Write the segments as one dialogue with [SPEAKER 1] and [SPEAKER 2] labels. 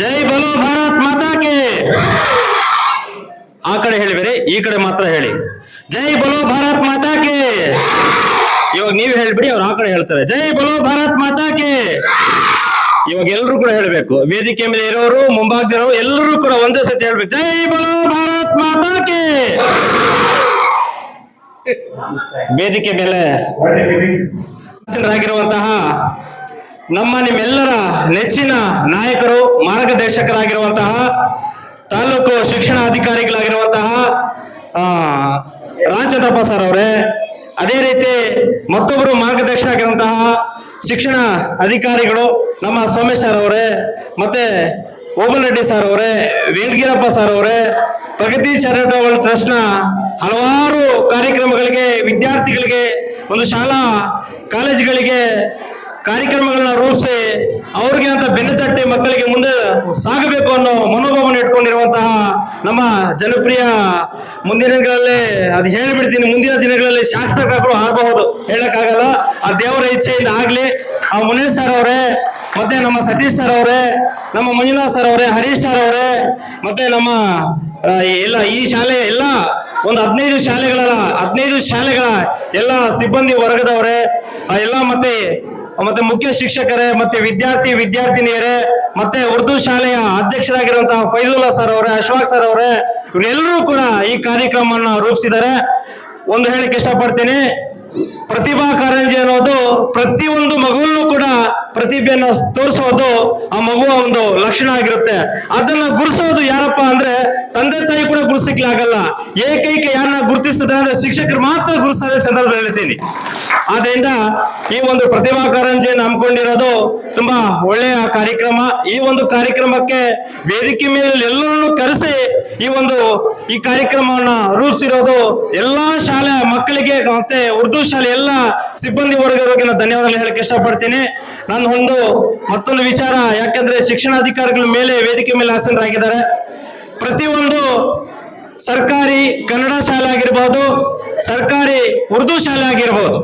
[SPEAKER 1] ಜೈ ಬಲೋ ಭಾರತ್ ಮಾತಾ K ಆ ಕಡೆ ಹೇಳಿಬೇರೆ ಈ ಕಡೆ ಮಾತ್ರ ಹೇಳಿ. ಜೈ ಬಲೋ ಭಾರತ್ ಮಾತಾ ಕೆ ಇವಾಗ ನೀವು ಹೇಳ್ಬಿಡಿ ಅವ್ರು ಆ ಕಡೆ ಹೇಳ್ತಾರೆ. ಜೈ ಬಲೋ ಭಾರತ್ ಮಾತಾ ಕೆ ಇವಾಗ ಎಲ್ಲರೂ ಕೂಡ ಹೇಳ್ಬೇಕು. ವೇದಿಕೆ ಮೇಲೆ ಇರೋರು ಮುಂಭಾಗದಿರೋರು ಎಲ್ಲರೂ ಕೂಡ ಒಂದೇ ಸತಿ ಹೇಳ್ಬೇಕು. ಜೈ ಬಲೋ ಭಾರತ್ ಮಾತಾ ಕೆ ವೇದಿಕೆ ಮೇಲೆ. ಆಗಿರುವಂತಹ ನಮ್ಮ ನಿಮ್ಮೆಲ್ಲರ ನೆಚ್ಚಿನ ನಾಯಕರು ಮಾರ್ಗದರ್ಶಕರಾಗಿರುವಂತಹ ತಾಲೂಕು ಶಿಕ್ಷಣ ಅಧಿಕಾರಿಗಳಾಗಿರುವಂತಹ ಆ, ರಾಮಚಂದ್ರಪ್ಪ ಸರ್ ಅವರೇ ಅದೇ ರೀತಿ ಮತ್ತೊಬ್ಬರು ಮಾರ್ಗದರ್ಶಕರಾಗಿರುವಂತಹ ಶಿಕ್ಷಣ ಅಧಿಕಾರಿಗಳು ನಮ್ಮ ಸೋಮೇಶ್ ಸರ್ ಅವರೇ ಮತ್ತೆ ಓಬಲ್ ರೆಡ್ಡಿ ಸರ್ ಅವರೇ ವೆಂಕಟಗಿರಪ್ಪ ಸರ್ ಅವರೇ ಪ್ರಗತಿ ಚಾರಿಟಬಲ್ ಟ್ರಸ್ಟ್ನ ಹಲವಾರು ಕಾರ್ಯಕ್ರಮಗಳಿಗೆ ವಿದ್ಯಾರ್ಥಿಗಳಿಗೆ ಒಂದು ಶಾಲಾ ಕಾಲೇಜುಗಳಿಗೆ ಕಾರ್ಯಕ್ರಮಗಳನ್ನ ರೂಪಿಸಿ ಅವ್ರಿಗೆ ಅಂತ ಬೆನ್ನು ತಟ್ಟಿ ಮಕ್ಕಳಿಗೆ ಮುಂದೆ ಸಾಗಬೇಕು ಅನ್ನೋ ಮನೋಭಾವನೆ ಇಟ್ಕೊಂಡಿರುವಂತಹ ನಮ್ಮ ಜನಪ್ರಿಯ ಮುಂದಿನ ದಿನಗಳಲ್ಲಿ ಅದು ಹೇಳಿಬಿಡ್ತೀನಿ, ಮುಂದಿನ ದಿನಗಳಲ್ಲಿ ಶಾಸಕರು ಆಗಬಹುದು ಹೇಳಕ್ಕಾಗಲ್ಲ. ಆ ದೇವರ ಇಚ್ಛೆಯಿಂದ ಆಗ್ಲಿ, ಆ ಮುನೇಶ್ ಸರ್ ಅವರೇ, ಮತ್ತೆ ನಮ್ಮ ಸತೀಶ್ ಸರ್ ಅವರೇ, ನಮ್ಮ ಮಂಜುನಾಥ್ ಸರ್ ಅವರೇ, ಹರೀಶ್ ಸರ್ ಅವರೇ, ಮತ್ತೆ ನಮ್ಮ ಎಲ್ಲ ಈ ಶಾಲೆ, ಎಲ್ಲ ಒಂದು ಹದಿನೈದು ಶಾಲೆಗಳ ಹದಿನೈದು ಶಾಲೆಗಳ ಎಲ್ಲ ಸಿಬ್ಬಂದಿ ವರ್ಗದವರೇ ಎಲ್ಲ ಮತ್ತೆ ಮತ್ತೆ ಮುಖ್ಯ ಶಿಕ್ಷಕರೇ, ಮತ್ತೆ ವಿದ್ಯಾರ್ಥಿ, ವಿದ್ಯಾರ್ಥಿನಿಯರೇ, ಮತ್ತೆ ಉರ್ದು ಶಾಲೆಯ ಅಧ್ಯಕ್ಷರಾಗಿರುವಂತಹ ಫೈಜುಲ್ಲಾ ಸರ್ ಅವರೇ, ಅಶ್ವಾಕ್ ಸರ್ ಅವರೇ, ಇವರೆಲ್ಲರೂ ಕೂಡ ಈ ಕಾರ್ಯಕ್ರಮವನ್ನು ರೂಪಿಸಿದ್ದಾರೆ. ಒಂದು ಹೇಳಕ್ಕೆ ಇಷ್ಟಪಡ್ತೀನಿ, ಪ್ರತಿಭಾ ಕಾರಂಜಿ ಅನ್ನೋದು ಪ್ರತಿಯೊಂದು ಮಗುವನ್ನು ಕೂಡ ಪ್ರತಿಭೆಯನ್ನು ತೋರಿಸೋದು ಆ ಮಗುವ ಒಂದು ಲಕ್ಷಣ ಆಗಿರುತ್ತೆ. ಅದನ್ನ ಗುರುಸೋದು ಯಾರಪ್ಪ ಅಂದ್ರೆ ತಂದೆ ತಾಯಿ ಕೂಡ ಗುರುಸಿಕ್ಲಾಗಲ್ಲ ಏಕೈಕ ಯಾರನ್ನ ಗುರುತಿಸ್ತದೆ ಅಂದ್ರೆ ಶಿಕ್ಷಕರು ಮಾತ್ರ ಗುರುಸ್ತಾರೆ ಸಂದರ್ಭ ಹೇಳ್ತೀನಿ. ಆದ್ರಿಂದ ಈ ಒಂದು ಪ್ರತಿಭಾ ಕಾರಂಜಿಯನ್ನು ಹಮ್ಮಿಕೊಂಡಿರೋದು ತುಂಬಾ ಒಳ್ಳೆಯ ಕಾರ್ಯಕ್ರಮ. ಈ ಒಂದು ಕಾರ್ಯಕ್ರಮಕ್ಕೆ ವೇದಿಕೆ ಮೇಲೆ ಎಲ್ಲರನ್ನು ಕರೆಸಿ ಈ ಒಂದು ಈ ಕಾರ್ಯಕ್ರಮವನ್ನ ರೂಪಿಸಿರೋದು ಎಲ್ಲಾ ಶಾಲೆ ಮಕ್ಕಳಿಗೆ ಮತ್ತೆ ಉರ್ದು ಶಾಲೆ ಎಲ್ಲ ಸಿಬ್ಬಂದಿ ವರ್ಗದವರಿಗೆ ನಾನು ಧನ್ಯವಾದಗಳು ಹೇಳಕ್ಕೆ ಇಷ್ಟಪಡ್ತೀನಿ. ನನ್ನ ಒಂದು ಮತ್ತೊಂದು ವಿಚಾರ, ಯಾಕಂದ್ರೆ ಶಿಕ್ಷಣಾಧಿಕಾರಿಗಳ ಮೇಲೆ ವೇದಿಕೆ ಮೇಲೆ ಆಸೀನರಾಗಿದ್ದಾರೆ. ಪ್ರತಿಯೊಂದು ಸರ್ಕಾರಿ ಕನ್ನಡ ಶಾಲೆ ಆಗಿರ್ಬೋದು, ಸರ್ಕಾರಿ ಉರ್ದು ಶಾಲೆ ಆಗಿರ್ಬೋದು,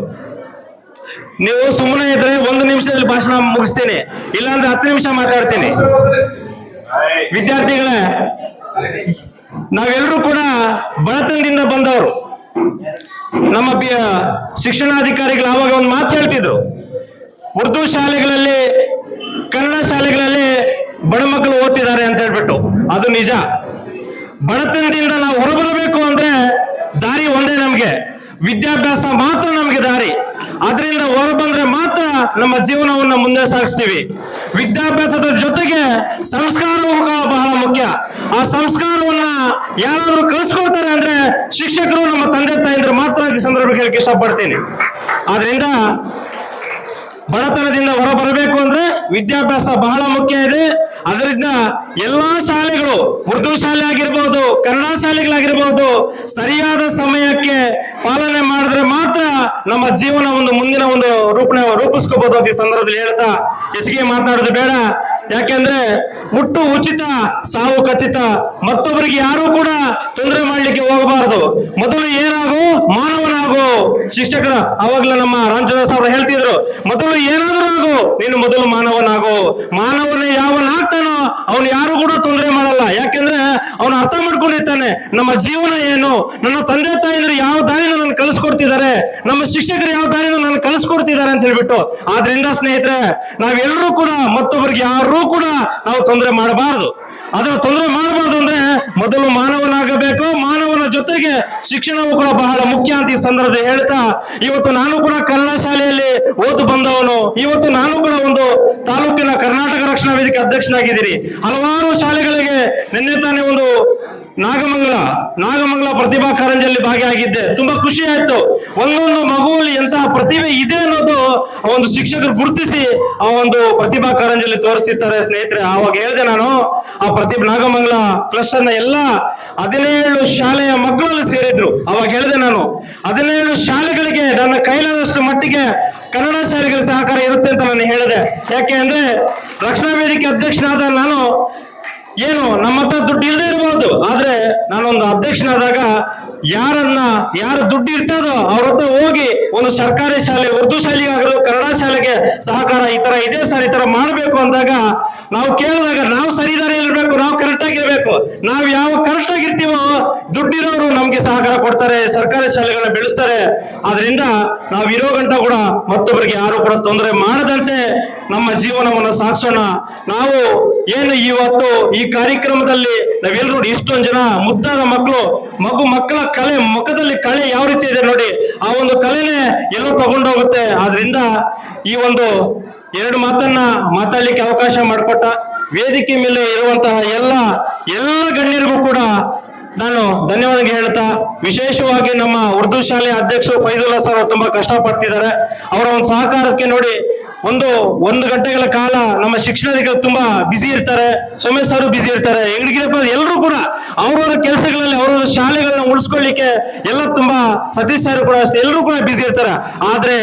[SPEAKER 1] ನೀವು ಸುಮ್ಮನೆ ಇದ್ರೆ ಒಂದು ನಿಮಿಷದಲ್ಲಿ ಭಾಷಣ ಮುಗಿಸ್ತೀನಿ, ಇಲ್ಲಾಂದ್ರೆ ಹತ್ತು ನಿಮಿಷ ಮಾತಾಡ್ತೀನಿ. ವಿದ್ಯಾರ್ಥಿಗಳೇ ನಾವೆಲ್ಲರೂ ಕೂಡ ಬಡತನದಿಂದ ಬಂದವರು. ನಮ್ಮ ಶಿಕ್ಷಣಾಧಿಕಾರಿಗಳು ಆವಾಗ ಒಂದು ಮಾತು ಹೇಳ್ತಿದ್ರು. ಉರ್ದು ಶಾಲೆಗಳಲ್ಲಿ, ಕನ್ನಡ ಶಾಲೆಗಳಲ್ಲಿ ಬಡ ಮಕ್ಕಳು ಓದ್ತಿದ್ದಾರೆ ಅಂತ ಹೇಳ್ಬಿಟ್ಟು. ಅದು ನಿಜ. ಬಡತನದಿಂದ ನಾವು ಹೊರಬರಬೇಕು ಅಂದ್ರೆ ದಾರಿ ಒಂದೇ ನಮ್ಗೆ. ವಿದ್ಯಾಭ್ಯಾಸ ಮಾತ್ರ ನಮ್ಗೆ ದಾರಿ. ಅದರಿಂದ ಹೊರಬಂದ್ರೆ ಮಾತ್ರ ನಮ್ಮ ಜೀವನವನ್ನ ಮುಂದೆ ಸಾಗಿಸ್ತೀವಿ. ವಿದ್ಯಾಭ್ಯಾಸದ ಜೊತೆಗೆ ಮುಖ್ಯ ಆ ಸಂಸ್ಕಾರವನ್ನ ಯಾರಾದ್ರೂ ಕಲಿಸ್ಕೊಡ್ತಾರೆ ಅಂದ್ರೆ ಶಿಕ್ಷಕರು ನಮ್ಮ ತಂದೆ ತಾಯಿಂದ್ರೆ ಮಾತ್ರ ಈ ಸಂದರ್ಭಕ್ಕೆ ಹೇಳಕ್ಕೆ ಇಷ್ಟಪಡ್ತೀನಿ. ಆದ್ರಿಂದ ಬಡತನದಿಂದ ಹೊರ ಬರಬೇಕು ಅಂದ್ರೆ ವಿದ್ಯಾಭ್ಯಾಸ ಬಹಳ ಮುಖ್ಯ ಇದೆ. ಅದರಿಂದ ಎಲ್ಲಾ ಶಾಲೆಗಳು, ಉರ್ದು ಶಾಲೆ ಆಗಿರ್ಬೋದು, ಕನ್ನಡ ಶಾಲೆಗಳಾಗಿರ್ಬೋದು, ಸರಿಯಾದ ಸಮಯಕ್ಕೆ ಪಾಲನೆ ಮಾಡಿದ್ರೆ ಮಾತ್ರ ನಮ್ಮ ಜೀವನ ಒಂದು ಮುಂದಿನ ಒಂದು ರೂಪಣ ರೂಪಿಸ್ಕೋಬಹುದು ಅಂತ ಈ ಸಂದರ್ಭದಲ್ಲಿ ಹೇಳ್ತಾ ಹೆಚ್ಚಿಗೆ ಮಾತನಾಡೋದು ಬೇಡ. ಯಾಕೆಂದ್ರೆ ಮುಟ್ಟು ಉಚಿತ, ಸಾವು ಖಚಿತ, ಮತ್ತೊಬ್ಬರಿಗೆ ಯಾರು ಕೂಡ ತೊಂದರೆ ಮಾಡ್ಲಿಕ್ಕೆ ಹೋಗಬಾರದು. ಮೊದಲು ಏನಾಗು? ಮಾನವನಾಗು. ಶಿಕ್ಷಕರ, ಅವಾಗ್ಲೇ ನಮ್ಮ ರಾಮಚಂದ್ರ ಅವರು ಹೇಳ್ತಿದ್ರು, ಮೊದಲು ಏನಾದ್ರೂ ಆಗು, ನೀನು ಮೊದಲು ಮಾನವನಾಗು. ಮಾನವನ ಯಾವನಾಗ್ತಾನೋ, ಅವನು ಯಾರು ಕೂಡ ತೊಂದರೆ ಮಾಡಲ್ಲ ಯಾಕೆಂದ್ರೆ ಅವನು ಅರ್ಥ ಮಾಡ್ಕೊಂಡಿರ್ತಾನೆ, ನಮ್ಮ ಜೀವನ ಏನು? ನನ್ನ ತಂದೆ ತಾಯಿಯರು ಯಾವ ದಾರಿನ ನನ್ನ ಕಲಿಸ್ಕೊಡ್ತಿದ್ದಾರೆ ನಮ್ಮ ಶಿಕ್ಷಕರು ಯಾವ ದಾರಿನ ನನ್ನ ಕಲಿಸ್ಕೊಡ್ತಿದ್ದಾರೆ ಅಂತ ಹೇಳ್ಬಿಟ್ಟು, ಆದ್ರಿಂದ ಸ್ನೇಹಿತರೆ, ನಾವೆಲ್ಲರೂ ಕೂಡ ಮತ್ತೊಬ್ಬರಿಗೆ ಯಾರೂ ಕೂಡ ನಾವು ತೊಂದರೆ ಮಾಡಬಾರದು. ಅದನ್ನ ತೊಂದರೆ ಮಾಡಬಾರ್ದು ಅಂದ್ರೆ ಮೊದಲು ಮಾನವನಾಗಬೇಕು ಮಾನವನ ಜೊತೆಗೆ ಶಿಕ್ಷಣವು ಕೂಡ ಬಹಳ ಮುಖ್ಯ ಅಂತ ಈ ಸಂದರ್ಭದಲ್ಲಿ ಹೇಳ್ತಾ, ಇವತ್ತು ನಾನು ಕೂಡ ಕನ್ನಡ ಶಾಲೆಯಲ್ಲಿ ಓದು ಬಂದವನು. ಇವತ್ತು ನಾನು ಕೂಡ ಒಂದು ತಾಲೂಕಿನ ಕರ್ನಾಟಕ ರಕ್ಷಣಾ ವೇದಿಕೆ ಅಧ್ಯಕ್ಷನಾಗಿದ್ದೀನಿ. ಹಲವಾರು ಶಾಲೆಗಳಿಗೆ ನಿನ್ನೆ ತಾನೇ ಒಂದು ನಾಗಮಂಗಲ ನಾಗಮಂಗಲ ಪ್ರತಿಭಾ ಕಾರಂಜಿಯಲ್ಲಿ ಭಾಗಿಯಾಗಿದ್ದೆ. ತುಂಬಾ ಖುಷಿ ಆಯ್ತು. ಒಂದೊಂದು ಮಗುವಲ್ಲಿ ಎಂತಹ ಪ್ರತಿಭೆ ಇದೆ ಅನ್ನೋದು ಆ ಒಂದು ಶಿಕ್ಷಕರು ಗುರುತಿಸಿ ಆ ಒಂದು ಪ್ರತಿಭಾ ಕಾರಂಜಿಯಲ್ಲಿ ತೋರಿಸಿರ್ತಾರೆ ಸ್ನೇಹಿತರೆ. ಆವಾಗ ಹೇಳಿದೆ ನಾನು, ಆ ಪ್ರತಿಭಾ ನಾಗಮಂಗಲ ಕ್ಲಸ್ಟರ್ನ ಎಲ್ಲ ಹದಿನೇಳು ಶಾಲೆಯ ಮಕ್ಕಳಲ್ಲಿ ಸೇರಿದ್ರು. ಅವಾಗ ಹೇಳಿದೆ ನಾನು, ಹದಿನೇಳು ಶಾಲೆಗಳಿಗೆ ನನ್ನ ಕೈಲಾದಷ್ಟು ಮಟ್ಟಿಗೆ ಕನ್ನಡ ಶಾಲೆಗಳ ಸಹಕಾರ ಇರುತ್ತೆ ಅಂತ ನಾನು ಹೇಳಿದೆ. ಯಾಕೆ ಅಂದ್ರೆ ರಕ್ಷಣಾ ವೇದಿಕೆ ಅಧ್ಯಕ್ಷನಾದ ನಾನು ಏನು ನಮ್ಮ ಹತ್ರ ಇರಬಹುದು ಆದ್ರೆ ನಾನೊಂದು ಅಧ್ಯಕ್ಷನಾದಾಗ ಯಾರನ್ನ, ಯಾರು ದುಡ್ಡು ಇರ್ತದೋ ಅವ್ರ ಹತ್ರ ಹೋಗಿ ಒಂದು ಸರ್ಕಾರಿ ಶಾಲೆ, ಉರ್ದು ಶಾಲೆಗಾಗಲು ಕನ್ನಡ ಶಾಲೆಗೆ ಸಹಕಾರ ಈ ತರ ಇದೆ ಸರ್, ಈ ತರ ಮಾಡಬೇಕು ಅಂದಾಗ ನಾವು ಕೇಳಿದಾಗ ನಾವು ಸರಿದಾರೆ ಇರಬೇಕು, ನಾವು ಕರೆಕ್ಟ್ ಆಗಿರ್ಬೇಕು. ನಾವು ಯಾವ ಕರೆಕ್ಟ್ ಆಗಿರ್ತೀವೋ ದುಡ್ಡಿರೋರು ನಮ್ಗೆ ಸಹಕಾರ ಕೊಡ್ತಾರೆ, ಸರ್ಕಾರಿ ಶಾಲೆಗಳನ್ನ ಬೆಳೆಸ್ತಾರೆ. ಆದ್ರಿಂದ ನಾವು ಇರೋ ಗಂಟ ಕೂಡ ಮತ್ತೊಬ್ಬರಿಗೆ ಯಾರು ಕೂಡ ತೊಂದರೆ ಮಾಡದಂತೆ ನಮ್ಮ ಜೀವನವನ್ನು ಸಾಗಿಸೋಣ. ನಾವು ಏನು ಇವತ್ತು ಈ ಕಾರ್ಯಕ್ರಮದಲ್ಲಿ ನಾವೆಲ್ಲರೂ ನೋಡಿ ಇಷ್ಟೊಂದು ಜನ ಮುದ್ದಾದ ಮಕ್ಕಳು ಮಗು ಮಕ್ಕಳ ಕಲೆ, ಮುಖದಲ್ಲಿ ಕಲೆ ಯಾವ ರೀತಿ ಇದೆ ನೋಡಿ. ಆ ಒಂದು ಕಲೆನೇ ಎಲ್ಲೋ ತಗೊಂಡೋಗುತ್ತೆ. ಆದ್ರಿಂದ ಈ ಒಂದು ಎರಡು ಮಾತನ್ನ ಮಾತಾಡ್ಲಿಕ್ಕೆ ಅವಕಾಶ ಮಾಡಿಕೊಟ್ಟ ವೇದಿಕೆ ಮೇಲೆ ಇರುವಂತಹ ಎಲ್ಲ ಎಲ್ಲ ಗಣ್ಯರಿಗೂ ಕೂಡ ನಾನು ಧನ್ಯವಾದ ಹೇಳ್ತಾ, ವಿಶೇಷವಾಗಿ ನಮ್ಮ ಉರ್ದು ಶಾಲೆ ಅಧ್ಯಕ್ಷರು ಫೈಜುಲ್ಲಾ ಸರ್ ತುಂಬಾ ಕಷ್ಟ ಪಡ್ತಿದ್ದಾರೆ ಅವರ ಒಂದು ಸಹಕಾರಕ್ಕೆ ನೋಡಿ, ಒಂದು ಒಂದು ಗಂಟೆಗಳ ಕಾಲ ನಮ್ಮ ಶಿಕ್ಷಣಾಧಿಕಾರಿ ತುಂಬಾ ಬಿಸಿ ಇರ್ತಾರೆ. ಸೋಮೇಶ್ ಸರ್ ಬಿಸಿ ಇರ್ತಾರೆ. ಕೂಡ ಅವ್ರವ್ರ ಕೆಲಸಗಳಲ್ಲಿ, ಅವ್ರವ್ರ ಶಾಲೆಗಳನ್ನ ಉಳಿಸ್ಕೊಳ್ಳಿಕ್ಕೆ ಎಲ್ಲ ತುಂಬಾ ಸತೀಶ್ ಸರ್ ಕೂಡ ಅಷ್ಟೇ ಎಲ್ಲರೂ ಕೂಡ ಬಿಸಿ ಇರ್ತಾರೆ. ಆದ್ರೆ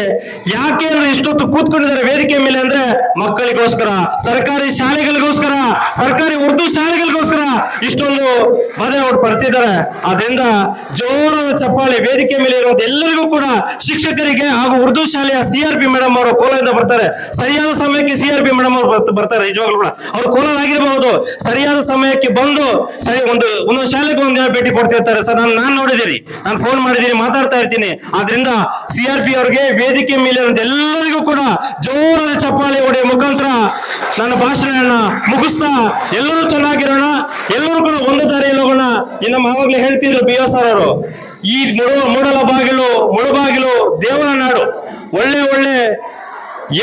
[SPEAKER 1] ಯಾಕೆ ಅಂದ್ರೆ ಇಷ್ಟೊತ್ತು ಕೂತ್ಕೊಂಡಿದ್ದಾರೆ ವೇದಿಕೆ ಮೇಲೆ ಅಂದ್ರೆ ಮಕ್ಕಳಿಗೋಸ್ಕರ, ಸರ್ಕಾರಿ ಶಾಲೆಗಳಿಗೋಸ್ಕರ, ಸರ್ಕಾರಿ ಉರ್ದು ಶಾಲೆಗಳಿಗೋಸ್ಕರ ಇಷ್ಟೊಂದು ಬಾಧೆ ಅವ್ರು ಬರ್ತಿದ್ದಾರೆ. ಅದರಿಂದ ಜೋರಾದ ಚಪ್ಪಾಳೆ ವೇದಿಕೆ ಮೇಲೆ ಇರುವಂತ ಎಲ್ಲರಿಗೂ ಕೂಡ ಶಿಕ್ಷಕರಿಗೆ ಹಾಗೂ ಉರ್ದು ಶಾಲೆಯ ಸಿಆರ್ ಪಿ ಮೇಡಮ್ ಅವರು ಕೋಲಾರದಿಂದ ಬರ್ತಾರೆ. ಸರಿಯಾದ ಸಮಯಕ್ಕೆ ಸಿಆರ್ ಪಿ ಮೇಡಮ್ ಅವರು ಬರ್ತ- ಬರ್ತಾರೆ. ನಿಜವಾಗ್ಲೂ ಕೂಡ ಅವ್ರು ಕೋಲಾರ ಆಗಿರಬಹುದು. ಸರಿಯಾದ ಸಮಯಕ್ಕೆ ಬಂದು ಸರಿ ಒಂದು ಒಂದೊಂದು ಶಾಲೆಗೆ ಒಂದು ಭೇಟಿ ಕೊಡ್ತಿರ್ತಾರೆ. ಸರ್, ನಾನು ನಾನು ನೋಡಿದ್ದೀನಿ. ನಾನು ಫೋನ್ ಮಾಡಿದ್ದೀನಿ, ಮಾತಾಡ್ತಾ ಇರ್ತೀನಿ. ಆದ್ರಿಂದ ಸಿ ಆರ್ ಪಿ ಅವರಿಗೆ ವೇದಿಕೆ ಮೇಲೆ ಎಲ್ಲರಿಗೂ ಕೂಡ ಜೋರಾದ ಚಪ್ಪಾಳೆ ಹೊಡೆಯ ಮುಖಾಂತರ ನನ್ನ ಭಾಷಣವನ್ನ ಮುಗಿಸ್ತಾ ಎಲ್ಲರೂ ಚೆನ್ನಾಗಿರೋಣ. ಎಲ್ಲರೂ ಕೂಡ ಒಂದು ದಾರಿಯಲ್ಲಿ ಹೋಗೋಣ ಇನ್ನು ನಮ್ಮ ಹೇಳ್ತಿದ್ರು ಬಿ ಎಸ್ ಆರ್ ಅವರು. ಈ ಮುಡ ಮೂಡಲ ಬಾಗಿಲು ಮುಳುಬಾಗಿಲು ದೇವರ ನಾಡು. ಒಳ್ಳೆ ಒಳ್ಳೆ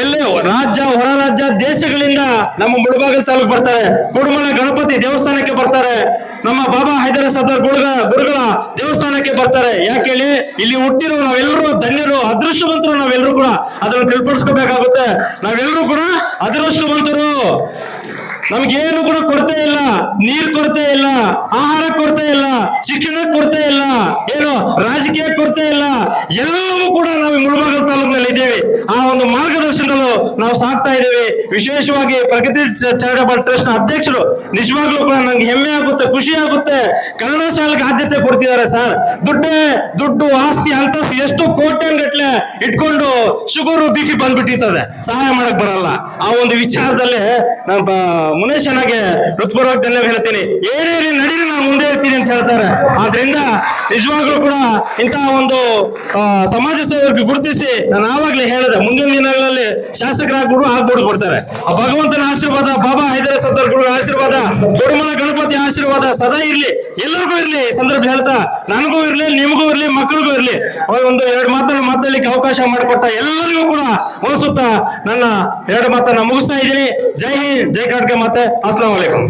[SPEAKER 1] ಎಲ್ಲೇ ರಾಜ್ಯ, ಹೊರ ರಾಜ್ಯ ದೇಶಗಳಿಂದ ನಮ್ಮ ಮುಳುಬಾಗಿಲು ತಾಲೂಕ್ ಬರ್ತಾರೆ. ಕುಡುಮಲ, ಗಣಪತಿ ದೇವಸ್ಥಾನಕ್ಕೆ ಬರ್ತಾರೆ. ನಮ್ಮ ಬಾಬಾ ಹೈದರ ಸರ್ದಾರ್ ಗುಡುಗ, ಗುರುಗಳ ದೇವಸ್ಥಾನಕ್ಕೆ ಬರ್ತಾರೆ. ಯಾಕೆ ಹೇಳಿ? ಇಲ್ಲಿ ಹುಟ್ಟಿರೋ ನಾವೆಲ್ಲರೂ ಧನ್ಯರು, ಅದೃಷ್ಟವಂತರು ನಾವೆಲ್ಲರೂ ಕೂಡ ಅದನ್ನು ತಿಳ್ಪಡಿಸ್ಕೋಬೇಕಾಗುತ್ತೆ. ನಾವೆಲ್ಲರೂ ಕೂಡ ಅದೃಷ್ಟವಂತರು. ಏನು ಕೂಡ ಕೊರತೆ ಇಲ್ಲ, ನೀರ್ ಕೊರತೆ ಇಲ್ಲ, ಆಹಾರ ಕೊರತೆ ಇಲ್ಲ ಶಿಕ್ಷಣ ಕೊರತೆ ಇಲ್ಲ, ಏನು ರಾಜಕೀಯ ಕೊರತೆ ಇಲ್ಲ, ಎಲ್ಲವೂ ಕೂಡ ನಾವು ಮುಳಬಾಗಲ್ ತಾಲೂಕಿನಲ್ಲಿ ಇದ್ದೇವೆ. ಆ ಒಂದು ಮಾರ್ಗದರ್ಶನದಲ್ಲೂ ನಾವು ಸಾಕ್ತಾ ಇದ್ದೇವೆ. ವಿಶೇಷವಾಗಿ ಪ್ರಗತಿ ಚಾರಿಟಬಲ್ ಟ್ರಸ್ಟ್ ಅಧ್ಯಕ್ಷರು ನಿಜವಾಗ್ಲೂ ಕೂಡ ನಂಗೆ ಹೆಮ್ಮೆ ಆಗುತ್ತೆ, ಖುಷಿ ಆಗುತ್ತೆ. ಕನ್ನಡ ಶಾಲೆಗೆ ಆದ್ಯತೆ ಕೊಡ್ತಿದ್ದಾರೆ ಸರ್. ದುಡ್ಡೇ, ದುಡ್ಡು, ಆಸ್ತಿ ಅಂತ ಎಷ್ಟು ಕೋಟ್ಯಂಗಟ್ಲೆ ಇಟ್ಕೊಂಡು ಶುಗರ್, ಬಿ ಪಿ ಬಂದ್ಬಿಟ್ಟಿರ್ತದೆ. ಸಹಾಯ ಮಾಡಕ್ ಬರಲ್ಲ. ಆ ಒಂದು ವಿಚಾರದಲ್ಲಿ ನಮ್ಮ ಮುನೇಶನಾಗೆ ಹೃತ್ಪೂರ್ವಕ ಧನ್ಯವಾದ ಹೇಳ್ತೀನಿ. ಏನೇ ನಡೀರಿ ಇರ್ತೀನಿ ಅಂತ ಹೇಳ್ತಾರೆ. ಆದ್ರಿಂದ ನಿಜವಾಗ್ಲೂ ಕೂಡ ಇಂತಹ ಒಂದು ಸಮಾಜ ಸೇವಕರಿಗೆ ಗುರುತಿಸಿ ನಾನು ಆವಾಗ್ಲೇ ಹೇಳಿದೆ, ಮುಂದಿನ ದಿನಗಳಲ್ಲಿ ಶಾಸಕರಾಗ್ಬಿಡು ಆಗ್ಬಿಟ್ಟು ಕೊಡ್ತಾರೆ. ಆ ಭಗವಂತನ ಆಶೀರ್ವಾದ, ಬಾಬಾ ಹೈದರ ಸದ್ದರ್ ಗುರು ಆಶೀರ್ವಾದ ಕೊಡುಮಲ ಗಣಪತಿ ಆಶೀರ್ವಾದ ಸದಾ ಇರ್ಲಿ, ಎಲ್ಲರಿಗೂ ಇರ್ಲಿ ಸಂದರ್ಭ ಹೇಳ್ತಾ, ನನಗೂ ಇರ್ಲಿ, ನಿಮಗೂ ಇರ್ಲಿ, ಮಕ್ಕಳಿಗೂ ಇರ್ಲಿ. ಒಂದು ಎರಡು ಮಾತನ್ನು ಮಾತಾಡ್ಲಿಕ್ಕೆ ಅವಕಾಶ ಮಾಡಿಕೊಟ್ಟ ಎಲ್ಲರಿಗೂ ಕೂಡ ಮನಸುತ್ತ ನನ್ನ ಎರಡು ಮಾತನ್ನ ಮುಗಿಸ್ತಾ ಇದ್ದೀನಿ. ಜೈ ಹಿಂದ್, ಜೈ ಕರ್ನಾಟಕ ಮತ್ತೆ ಅಸ್ಲಾಂ ವಲೈಕುಂ